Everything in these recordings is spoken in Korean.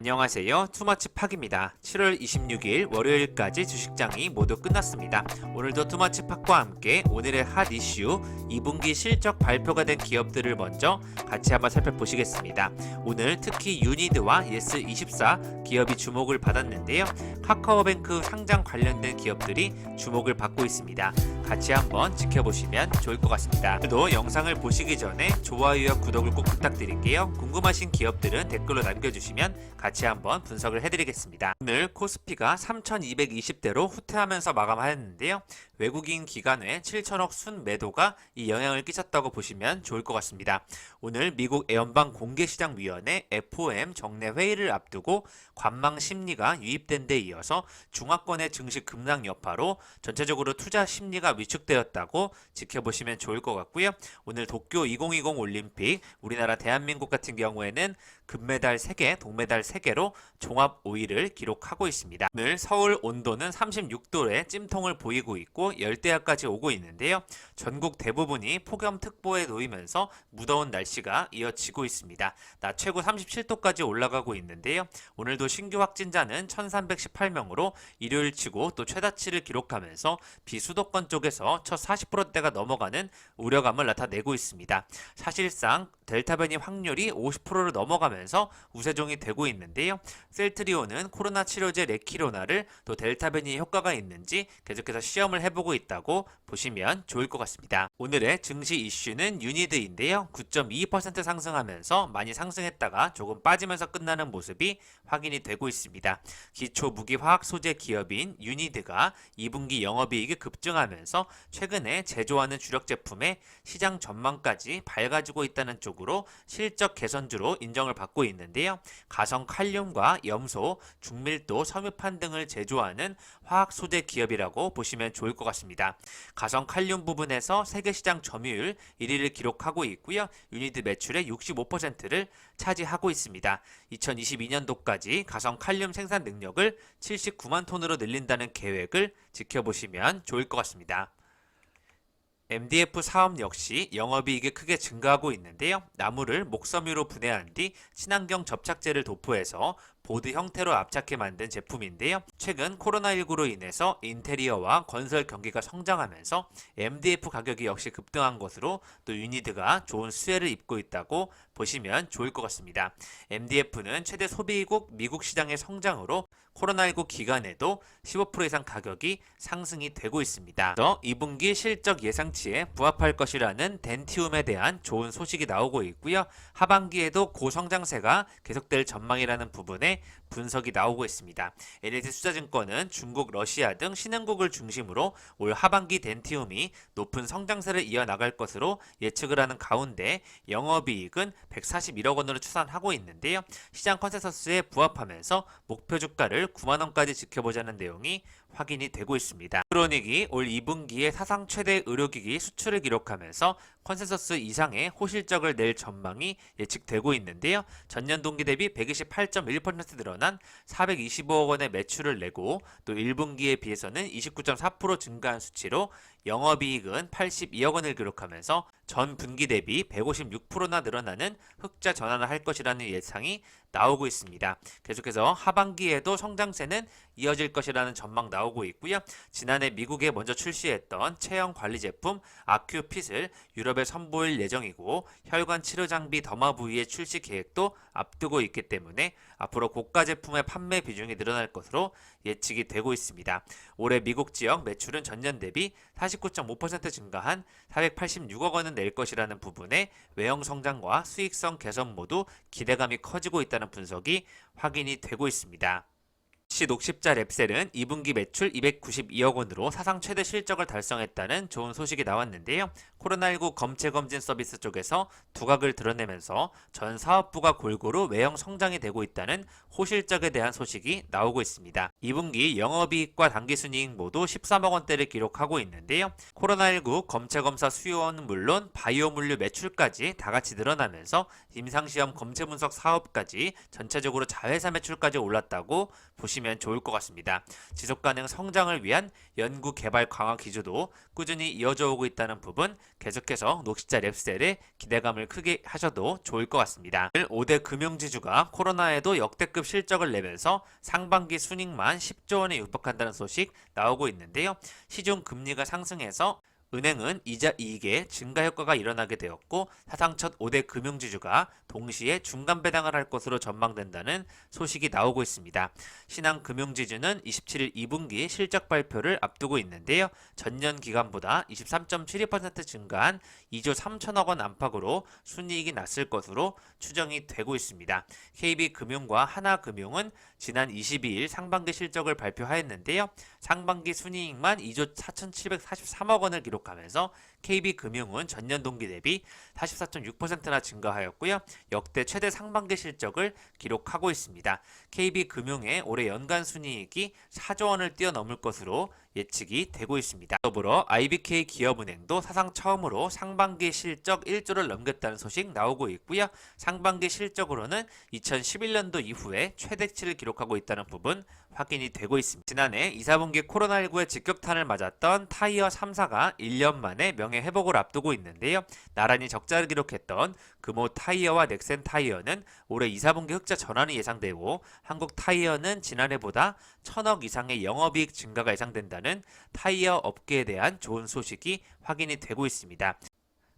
안녕하세요. 투머치 팍입니다. 7월 26일 월요일까지 주식장이 모두 끝났습니다. 오늘도 투머치 팍과 함께 오늘의 핫 이슈 2분기 실적 발표가 된 기업들을 먼저 같이 한번 살펴보시겠습니다. 오늘 특히 유니드와 예스24 기업이 주목을 받았는데요. 카카오뱅크 상장 관련된 기업들이 주목을 받고 있습니다. 같이 한번 지켜보시면 좋을 것 같습니다. 또 영상을 보시기 전에 좋아요와 구독을 꼭 부탁드릴게요. 궁금하신 기업들은 댓글로 남겨주시면 같이 한번 분석을 해드리겠습니다. 오늘 코스피가 3,220대로 후퇴하면서 마감하였는데요. 외국인 기관의 7천억 순 매도가 이 영향을 끼쳤다고 보시면 좋을 것 같습니다. 오늘 미국 연방 공개시장위원회 FOM 정례 회의를 앞두고 관망 심리가 유입된 데 이어서 중화권의 증시 급락 여파로 전체적으로 투자 심리가 위축되었다고 지켜보시면 좋을 것 같고요. 오늘 도쿄 2020 올림픽 우리나라 대한민국 같은 경우에는 금메달 3개, 동메달 3개로 종합 5위를 기록하고 있습니다. 오늘 서울 온도는 36도의 찜통을 보이고 있고 열대야까지 오고 있는데요. 전국 대부분이 폭염특보에 놓이면서 무더운 날씨가 이어지고 있습니다. 낮 최고 37도까지 올라가고 있는데요. 오늘도 신규 확진자는 1318명으로 일요일 치고 또 최다치를 기록하면서 비수도권 쪽에 서 첫 40%대가 넘어가는 우려감을 나타내고 있습니다. 사실상 델타 변이 확률이 50%를 넘어가면서 우세종이 되고 있는데요. 셀트리온은 코로나 치료제 레키로나를 또 델타 변이 효과가 있는지 계속해서 시험을 해보고 있다고 보시면 좋을 것 같습니다. 오늘의 증시 이슈는 유니드인데요. 9.2% 상승하면서 많이 상승했다가 조금 빠지면서 끝나는 모습이 확인이 되고 있습니다. 기초 무기 화학 소재 기업인 유니드가 2분기 영업이익이 급증하면서 최근에 제조하는 주력 제품의 시장 전망까지 밝아지고 있다는 쪽으로 실적 개선주로 인정을 받고 있는데요. 가성 칼륨과 염소, 중밀도, 섬유판 등을 제조하는 화학 소재 기업이라고 보시면 좋을 것 같습니다. 가성 칼륨 부분에서 세계 시장 점유율 1위를 기록하고 있고요. 유니드 매출의 65%를 차지하고 있습니다. 2022년도까지 가성 칼륨 생산 능력을 79만 톤으로 늘린다는 계획을 지켜보시면 좋을 것 같습니다. MDF 사업 역시 영업이익이 크게 증가하고 있는데요. 나무를 목섬유로 분해한 뒤 친환경 접착제를 도포해서 보드 형태로 압착해 만든 제품인데요. 최근 코로나19로 인해서 인테리어와 건설 경기가 성장하면서 MDF 가격이 역시 급등한 것으로 또 유니드가 좋은 수혜를 입고 있다고 보시면 좋을 것 같습니다. MDF는 최대 소비국 미국 시장의 성장으로 코로나19 기간에도 15% 이상 가격이 상승이 되고 있습니다. 또 2분기 실적 예상치에 부합할 것이라는 덴티움에 대한 좋은 소식이 나오고 있고요. 하반기에도 고성장세가 계속될 전망이라는 부분에 분석이 나오고 있습니다. NLT 투자증권은 중국, 러시아 등 신흥국을 중심으로 올 하반기 덴티움이 높은 성장세를 이어나갈 것으로 예측을 하는 가운데 영업이익은 141억 원으로 추산하고 있는데요. 시장 컨센서스에 부합하면서 목표 주가를 9만 원까지 지켜보자는 내용이 확인이 되고 있습니다. 크로닉이 올 2분기에 사상 최대 의료기기 수출을 기록하면서 컨센서스 이상의 호실적을 낼 전망이 예측되고 있는데요. 전년 동기 대비 128.1% 늘어난 425억 원의 매출을 내고 또 1분기에 비해서는 29.4% 증가한 수치로 영업이익은 82억 원을 기록하면서 전 분기 대비 156%나 늘어나는 흑자 전환을 할 것이라는 예상이 나오고 있습니다. 계속해서 하반기에도 성장세는 이어질 것이라는 전망 나오고 있고요. 지난해 미국에 먼저 출시했던 체형 관리 제품 아큐핏을 유럽에 선보일 예정이고 혈관 치료 장비 더마 부위의 출시 계획도 앞두고 있기 때문에 앞으로 고가 제품의 판매 비중이 늘어날 것으로 예측이 되고 있습니다. 올해 미국 지역 매출은 전년 대비 49.5% 증가한 486억 원은 낼 것이라는 부분에 외형 성장과 수익성 개선 모두 기대감이 커지고 있다는 분석이 확인이 되고 있습니다. 시 녹십자 랩셀은 2분기 매출 292억 원으로 사상 최대 실적을 달성했다는 좋은 소식이 나왔는데요. 코로나19 검체 검진 서비스 쪽에서 두각을 드러내면서 전 사업부가 골고루 외형 성장이 되고 있다는 호실적에 대한 소식이 나오고 있습니다. 2분기 영업이익과 당기순이익 모두 13억 원대를 기록하고 있는데요. 코로나19 검체 검사 수요는 물론 바이오 물류 매출까지 다 같이 늘어나면서 임상시험 검체 분석 사업까지 전체적으로 자회사 매출까지 올랐다고 보시면 보시면 좋을 것 같습니다. 지속 가능 성장을 위한 연구 개발 강화 기조도 꾸준히 이어져 오고 있다는 부분 계속해서 녹시자 랩셀에 기대감을 크게 하셔도 좋을 것 같습니다. 5대 금융지주가 코로나에도 역대급 실적을 내면서 상반기 순익만 10조 원에 육박한다는 소식 나오고 있는데요. 시중 금리가 상승해서 은행은 이자 이익의 증가 효과가 일어나게 되었고 사상 첫 5대 금융지주가 동시에 중간 배당을 할 것으로 전망된다는 소식이 나오고 있습니다. 신한금융지주는 27일 2분기 실적 발표를 앞두고 있는데요. 전년 기간보다 23.72% 증가한 2조 3천억 원 안팎으로 순이익이 났을 것으로 추정이 되고 있습니다. KB금융과 하나금융은 지난 22일 상반기 실적을 발표하였는데요. 상반기 순이익만 2조 4,743억 원을 기록하면서 KB금융은 전년 동기 대비 44.6%나 증가하였고요. 역대 최대 상반기 실적을 기록하고 있습니다. KB금융의 올해 연간 순이익이 4조 원을 뛰어넘을 것으로 예측이 되고 있습니다. 더불어 IBK 기업은행도 사상 처음으로 상반기 실적 1조를 넘겼다는 소식 나오고 있고요. 상반기 실적으로는 2011년도 이후에 최대치를 기록하고 있다는 부분 확인이 되고 있습니다. 지난해 2, 4분기 코로나19의 직격탄을 맞았던 타이어 3사가 1년 만에 명예 회복을 앞두고 있는데요. 나란히 적자를 기록했던 금호 타이어와 넥센 타이어는 올해 2, 4분기 흑자 전환이 예상되고 한국 타이어는 지난해보다 천억 이상의 영업이익 증가가 예상된다는 타이어 업계에 대한 좋은 소식이 확인이 되고 있습니다.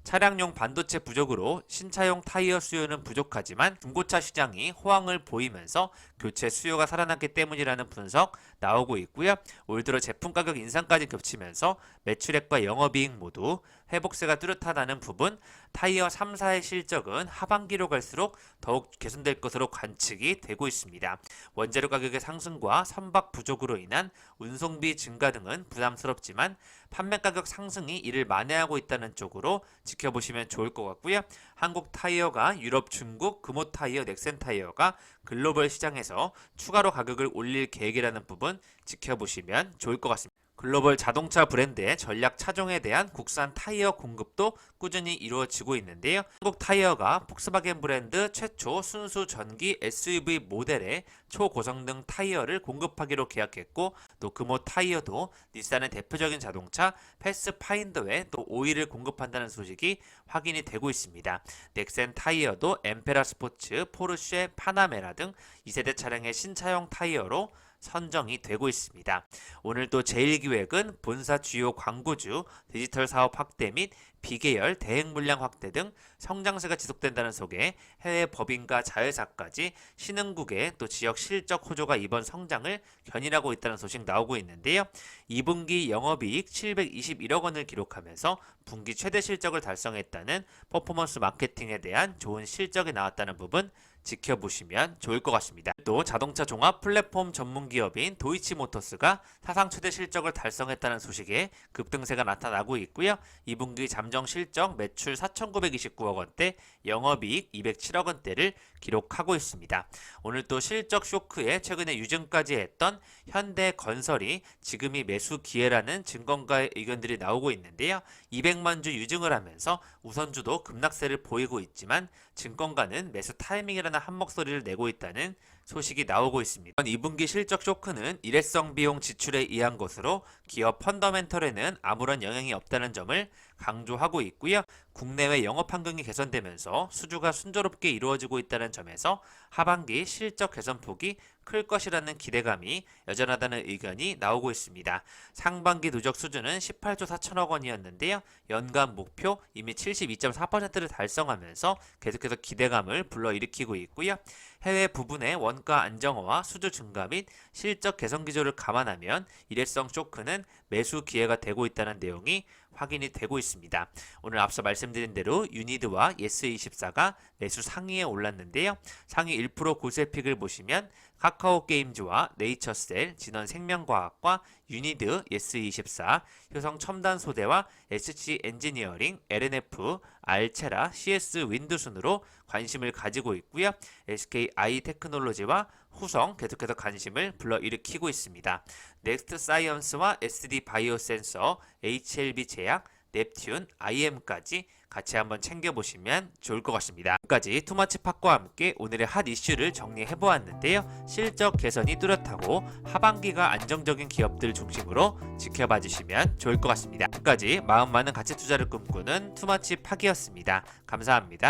차량용 반도체 부족으로 신차용 타이어 수요는 부족하지만 중고차 시장이 호황을 보이면서 교체 수요가 살아났기 때문이라는 분석 나오고 있고요. 올 들어 제품 가격 인상까지 겹치면서 매출액과 영업이익 모두 회복세가 뚜렷하다는 부분, 타이어 3사의 실적은 하반기로 갈수록 더욱 개선될 것으로 관측이 되고 있습니다. 원재료 가격의 상승과 선박 부족으로 인한 운송비 증가 등은 부담스럽지만 판매 가격 상승이 이를 만회하고 있다는 쪽으로 지켜보시면 좋을 것 같고요. 한국 타이어가 유럽, 중국, 금호 타이어, 넥센 타이어가 글로벌 시장에서 추가로 가격을 올릴 계획이라는 부분 지켜보시면 좋을 것 같습니다. 글로벌 자동차 브랜드의 전략 차종에 대한 국산 타이어 공급도 꾸준히 이루어지고 있는데요. 한국 타이어가 폭스바겐 브랜드 최초 순수 전기 SUV 모델의 초고성능 타이어를 공급하기로 계약했고 또 금호 타이어도 닛산의 대표적인 자동차 패스파인더에 또 오일을 공급한다는 소식이 확인이 되고 있습니다. 넥센 타이어도 엠페라 스포츠, 포르쉐, 파나메라 등 2세대 차량의 신차용 타이어로 선정이 되고 있습니다. 오늘도 제일기획은 본사 주요 광고주, 디지털 사업 확대 및 비계열 대행 물량 확대 등 성장세가 지속된다는 속에 해외 법인과 자회사까지 신흥국의 또 지역 실적 호조가 이번 성장을 견인하고 있다는 소식 나오고 있는데요. 2분기 영업이익 721억 원을 기록하면서 분기 최대 실적을 달성했다는 퍼포먼스 마케팅에 대한 좋은 실적이 나왔다는 부분 지켜보시면 좋을 것 같습니다. 또 자동차 종합 플랫폼 전문 기업인 도이치모터스가 사상 최대 실적을 달성했다는 소식에 급등세가 나타나고 있고요. 2분기 잠정 실적 매출 4,929억 원대, 영업이익 207억 원대를 기록하고 있습니다. 오늘 또 실적 쇼크에 최근에 유증까지 했던 현대건설이 지금이 매수 기회라는 증권가의 의견들이 나오고 있는데요. 200만 주 유증을 하면서 우선주도 급락세를 보이고 있지만 증권가는 매수 타이밍이라는 한 목소리를 내고 있다는 소식이 나오고 있습니다. 2분기 실적 쇼크는 일회성 비용 지출에 의한 것으로 기업 펀더멘털에는 아무런 영향이 없다는 점을 강조하고 있고요. 국내외 영업 환경이 개선되면서 수주가 순조롭게 이루어지고 있다는 점에서 하반기 실적 개선 폭이 클 것이라는 기대감이 여전하다는 의견이 나오고 있습니다. 상반기 누적 수준은 18조 4천억 원이었는데요. 연간 목표 이미 72.4%를 달성하면서 계속해서 기대감을 불러일으키고 있고요. 해외 부분의 원가 안정화와 수주 증가 및 실적 개선 기조를 감안하면 일회성 쇼크는 매수 기회가 되고 있다는 내용이 확인이 되고 있습니다. 오늘 앞서 말씀드린 대로 유니드와 예스24가 매수 상위에 올랐는데요. 상위 1% 고세픽을 보시면 카카오 게임즈와 네이처셀, 진원 생명과학과 유니드, 예스24, 효성 첨단 소대와 SC 엔지니어링, LNF, 알체라, CS 윈드 순으로 관심을 가지고 있고요. SK 아이 테크놀로지와 후성 계속해서 관심을 불러일으키고 있습니다. 넥스트 사이언스와 SD 바이오 센서, HLB 제약, 넵튠, IM까지 같이 한번 챙겨보시면 좋을 것 같습니다. 지금까지 투머치 팟과 함께 오늘의 핫 이슈를 정리해 보았는데요. 실적 개선이 뚜렷하고 하반기가 안정적인 기업들 중심으로 지켜봐 주시면 좋을 것 같습니다. 지금까지 마음 많은 가치 투자를 꿈꾸는 투머치 팟이었습니다. 감사합니다.